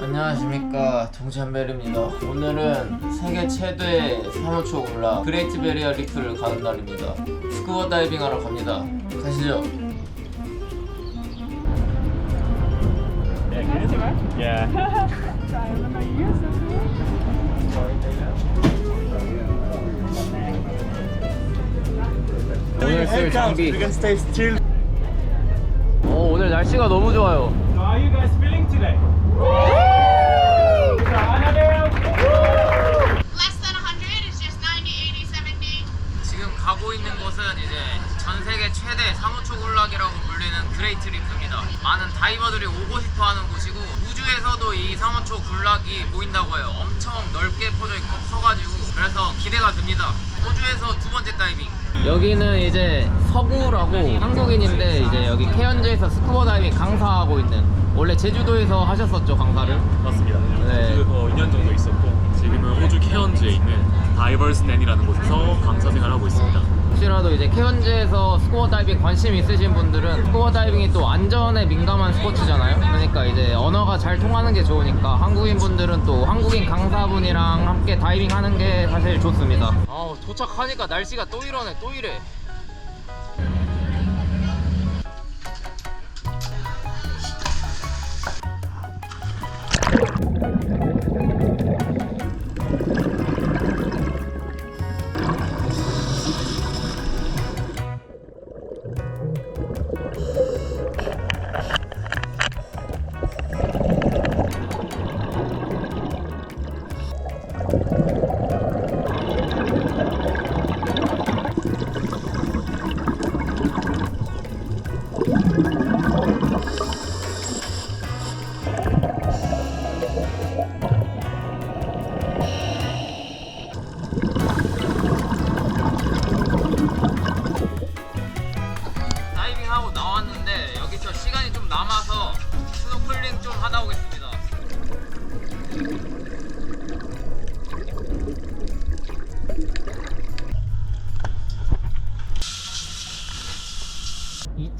안녕하십니까. 동찬벨입니다. 오늘은 세계 최대 사무초 올라 그레이트 베리어 리프를 가는 날입니다. 스쿠버 다이빙 하러 갑니다. 가시죠. 오늘 쓸 장비 날씨가 너무 좋아요 How are you guys feeling today? less than 100 it's just 90 80 70 지금 가고 있는 곳은 이제 전 세계 최대 사무초 군락이라고 불리는 그레이트 리프입니다. 많은 다이버들이 오고 싶어 하는 곳이고 우주에서도 이 사무초 군락이 보인다고 해요. 엄청 넓게 퍼져 있고 커가지고 그래서 기대가 됩니다. 호주에서 두 번째 다이빙. 여기는 이제 서구라고 한국인인데 이제 여기 케언즈에서 스쿠버 다이빙 강사하고 있는 원래 제주도에서 하셨었죠 강사를. 맞습니다. 네. 호주에서 2년 정도 있었고 지금은 호주 케언즈에 있는 다이버스 낸이라는 곳에서 강사 생활을 하고 있습니다. 혹시라도 이제 케언즈에서 스쿠버 다이빙 관심 있으신 분들은 스쿠버 다이빙이 또 안전에 민감한 스포츠잖아요. 그러니까 이제 언어가 잘 통하는 게 좋으니까 한국인 분들은 또 한국인 강사분이랑 함께 다이빙 하는 게 사실 좋습니다. 아 도착하니까 날씨가 또 이러네 또 이래.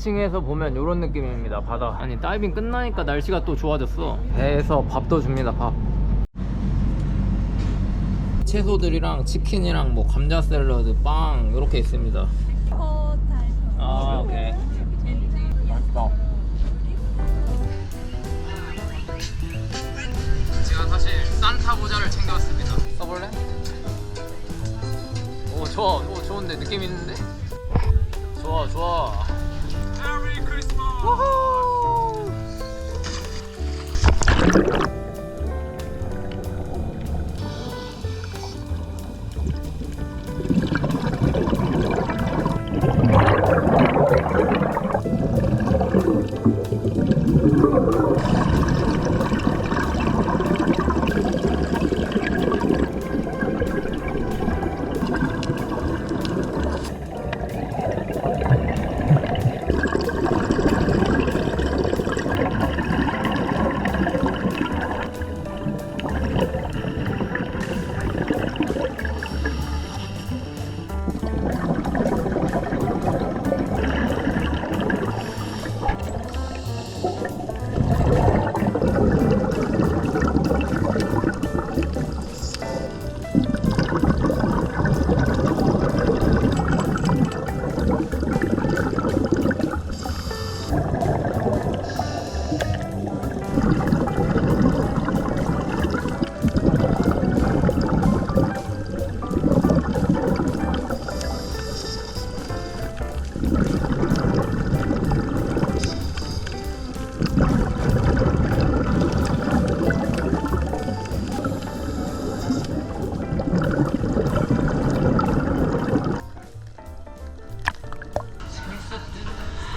2층에서 보면 이런 느낌입니다. 바다. 아니 다이빙 끝나니까 날씨가 또 좋아졌어. 배에서 밥도 줍니다. 밥. 채소들이랑 치킨이랑 뭐 감자 샐러드, 빵 이렇게 있습니다. 아 오케이. 맛있다. 제가 사실 산타 모자를 챙겨왔습니다. 써볼래? 오 좋아, 오 좋은데 느낌 있는데? 좋아 좋아.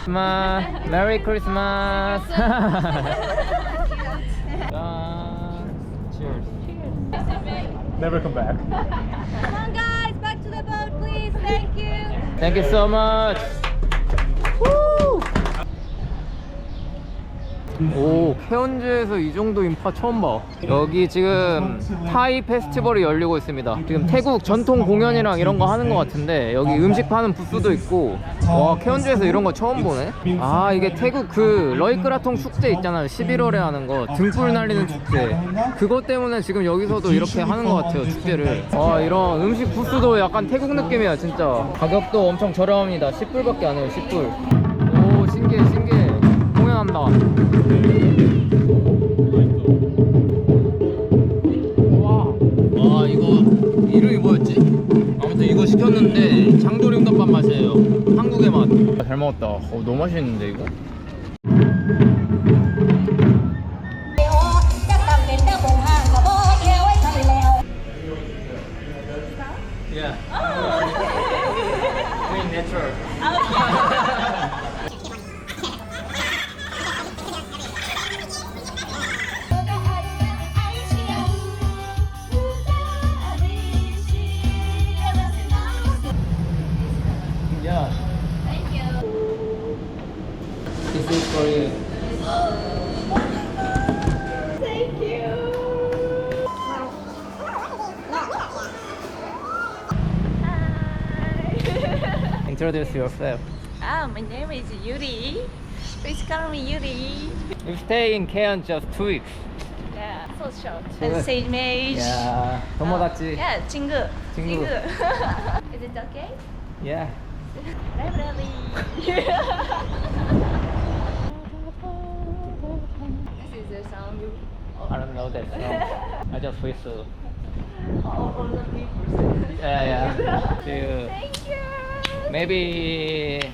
크리스마스 메리 크리스마스 Cheers Never come back. come on guys back to the boat please thank you Thank you so much 오 케언즈에서 이 정도 인파 처음 봐. 여기 지금 타이 페스티벌이 열리고 있습니다. 지금 태국 전통 공연이랑 이런 거 하는 거 같은데 여기 음식 파는 부스도 있고. 와 케언즈에서 이런 거 처음 보네? 아 이게 태국 그 러이크라통 축제 있잖아요 11월에 하는 거. 등불 날리는 축제. 그것 때문에 지금 여기서도 이렇게 하는 거 같아요 축제를. 와 이런 음식 부스도 약간 태국 느낌이야 진짜. 가격도 엄청 저렴합니다. 10불밖에 안 해요 10불. 오 신기해 신기해 난다. 와 이거 이름이 뭐였지? 아무튼 이거 시켰는데 장조림덮밥 맛이에요. 한국의 맛잘 먹었다. 어, 너무 맛있는데 이거? 아, yeah. 네. This is for you. Thank you. Hi. Introduce yourself. Ah, my name is Yuri. Please call me Yuri. You stay in Kaon just two weeks. Yeah, so short. Good. And same age. Yeah. 도모다치. Yeah, 친구. 친구. Is it okay? Yeah. Library. know that song. I just whistle. All, all the people. Yeah, yeah. See you. Thank you. Maybe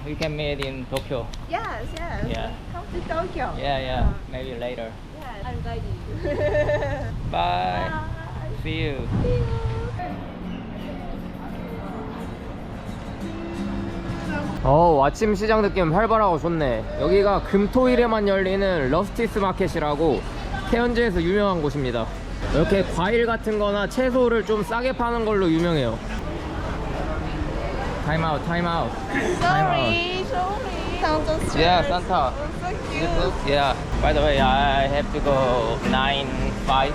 we can meet in Tokyo. Yes, yes. Yeah. Come to Tokyo. Yeah, yeah. Maybe later. Yes, I'm guiding you. Bye. Bye. See you. See you. 어 아침 시장 느낌 활발하고 좋네 여기가 금토일에만 열리는 러스티스 마켓이라고 태현지에서 유명한 곳입니다 이렇게 과일 같은 거나 채소를 좀 싸게 파는 걸로 유명해요 타임아웃 타임아웃 Sorry, sorry. Strange. Yeah, Santa. This look, yeah. By the way, I have to go 9 5.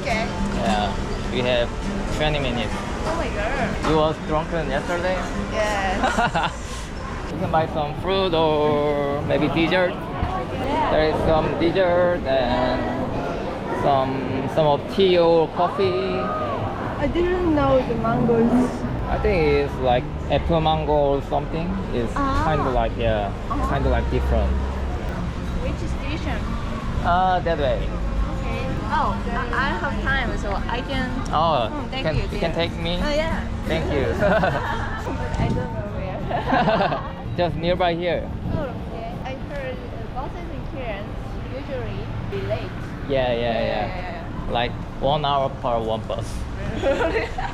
Okay. Yeah. We have 20 minutes. Oh my god. You was drunken yesterday? Yes. You can buy some fruit or maybe dessert. There is some dessert and some some of tea or coffee. I didn't know the mangoes. I think it's like apple mango or something. It's Ah. kind of like yeah, kind of like different. Which station? Uh, that way. Okay. Oh, I I have time, so I can. Oh, Mm, thank can, you, you dear. can take me. Oh yeah. Thank you. but I don't know where. Just nearby here. oh, okay. I heard buses in Cairns usually be late. Yeah, yeah, yeah. Like one hour per one bus.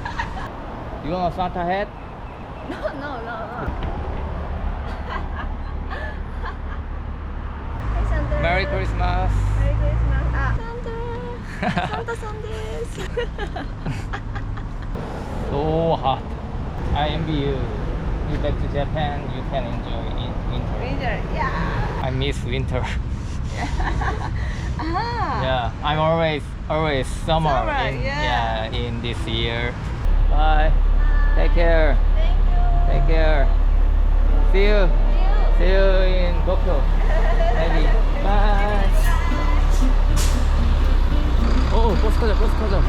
You want a Santa hat? No, no, no, no. Hi, Santa. Merry Christmas. Merry Christmas. Ah, Santa. Santa Sundays. So hot. I envy you. You back to Japan, you can enjoy in winter. Winter. Yeah. I miss winter. Ah. Yeah, I'm always always summer, Summer, in yeah. in this year. Bye. Take care. Thank you. Take care. See you. See you in Tokyo. Maybe. Bye. 오 버스 타자 버스 타자.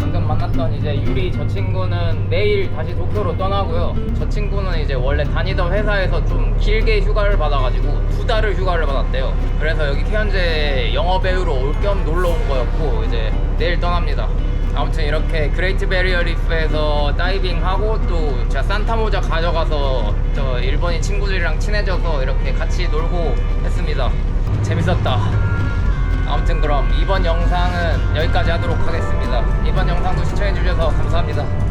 방금 만났던 이제 유리 저 친구는 내일 다시 도쿄로 떠나고요. 저 친구는 이제 원래 다니던 회사에서 좀 길게 휴가를 받아가지고 두 달을 휴가를 받았대요. 그래서 여기 태현재 영어 배우로 올 겸 놀러 온 거였고 이제 내일 떠납니다. 아무튼 이렇게 그레이트 베리어 리프에서 다이빙하고 또 제가 산타 모자 가져가서 저 일본인 친구들이랑 친해져서 이렇게 같이 놀고 했습니다. 재밌었다. 아무튼 그럼 이번 영상은 여기까지 하도록 하겠습니다. 이번 영상도 시청해주셔서 감사합니다.